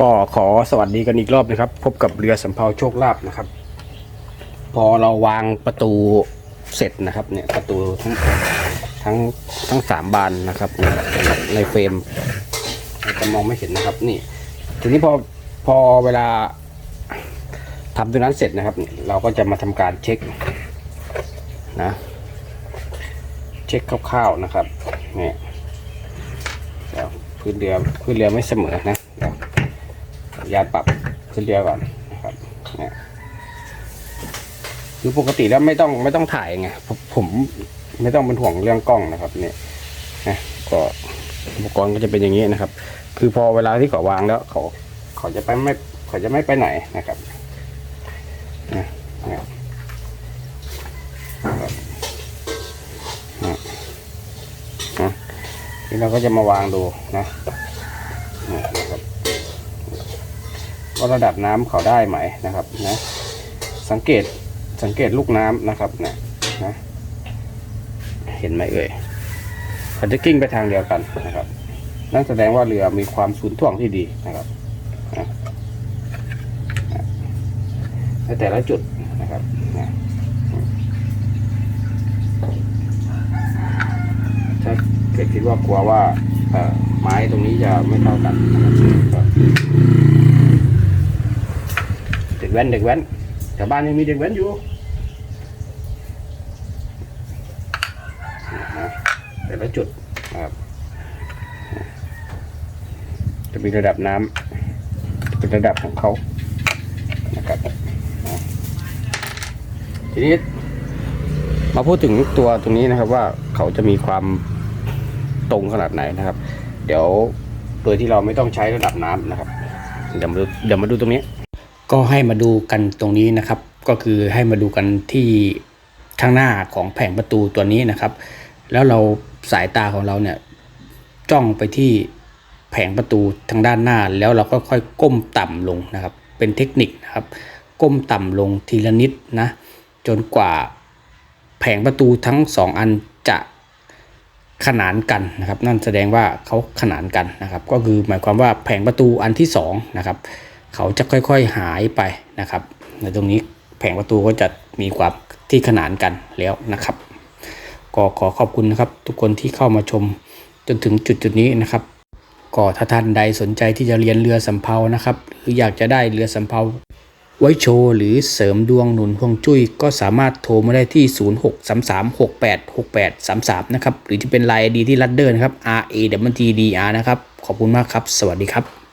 ก็ขอสวัสดีกันอีกรอบนะครับ พบกับเรือสำเภาโชคลาภนะครับ พอเราวางประตูเสร็จนะครับ เนี่ยประตูทั้งทั้งทั้งสามบานนะครับในเฟรมจะมองไม่เห็นนะครับ นี่ ทีนี้พอพอเวลาทำตรงนั้นเสร็จนะครับเนี่ยเราก็จะมาทำการเช็คนะเช็คคร่าวๆนะครับเนี่ยพื้นเรือพื้นเรือไม่เสมอนะ ยาปรับพื้นเรือก่อนนะครับเนี่ยคือปกติแล้วไม่ต้องไม่ต้องถ่ายไงผมผมไม่ต้องเป็นห่วงเรื่องกล้องนะครับเนี่ยนะก็อุปกรณ์ก็จะเป็นอย่างนี้นะครับ คือพอเวลาที่เขาวางแล้วเขาเขาจะไปไม่เขาจะไม่ไปไหนนะครับนะเนี่ยนะนี่เราก็จะมาวางดูนะนะครับ ว่าระดับน้ำเขาได้ไหมนะครับนะสังเกตสังเกตลูกน้ำนะครับนะนะเห็นไหมเอ่ยเขาจะกิ้งไปทางเดียวกันนะครับ นั่นแสดงว่าเรือมีความสูนถ่วงที่ดีนะครับนะในแต่ละจุดนะครับนะถ้าเกิดคิดว่ากลัวว่าเออไม้ตรงนี้จะไม่เท่ากันนะครับก็เด็กแว้นเด็กแว้นแถวบ้านยังมีเด็กแว้นอยู่นะแต่ละจุดครับ จะมีระดับน้ำเป็นระดับของเขานะครับทีนี้มาพูดถึงตัวตรงนี้นะครับว่าเขาจะมีความตรงขนาดไหนนะครับ เดี๋ยวโดยที่เราไม่ต้องใช้ระดับน้ำนะครับ เดี๋ยวมาดูเดี๋ยวมาดูตรงนี้ ก็ให้มาดูกันตรงนี้นะครับ ก็คือให้มาดูกันที่ข้างหน้าของแผงประตูตัวนี้นะครับ แล้วเราสายตาของเราเนี่ยจ้องไปที่แผงประตูทางด้านหน้า แล้วเราก็ค่อยก้มต่ำลงนะครับ เป็นเทคนิคนะครับ ก้มต่ำลงทีละนิดนะจนกว่าแผงประตูทั้งสองอันจะขนานกันนะครับ นั่นแสดงว่าเขาขนานกันนะครับ ก็คือหมายความว่าแผงประตูอันที่สองนะครับ เขาจะค่อยๆหายไปนะครับในตรงนี้แผงประตูก็จะมีความที่ขนานกันแล้วนะครับ ก็ขอขอบคุณนะครับ ทุกคนที่เข้ามาชมจนถึงจุดจุดนี้นะครับก็ถ้าท่านใดสนใจที่จะเรียนเรือสำเภานะครับ หรืออยากจะได้เรือสำเภาไว้โชว์หรือเสริมดวงหนุนฮวงจุ้ยก็สามารถโทรมาได้ที่ 0633686833 นะครับ หรือจะเป็นไลน์ดีที่รัดเดอร์นะครับ R A W T D R นะครับ ขอบคุณมากครับ สวัสดีครับ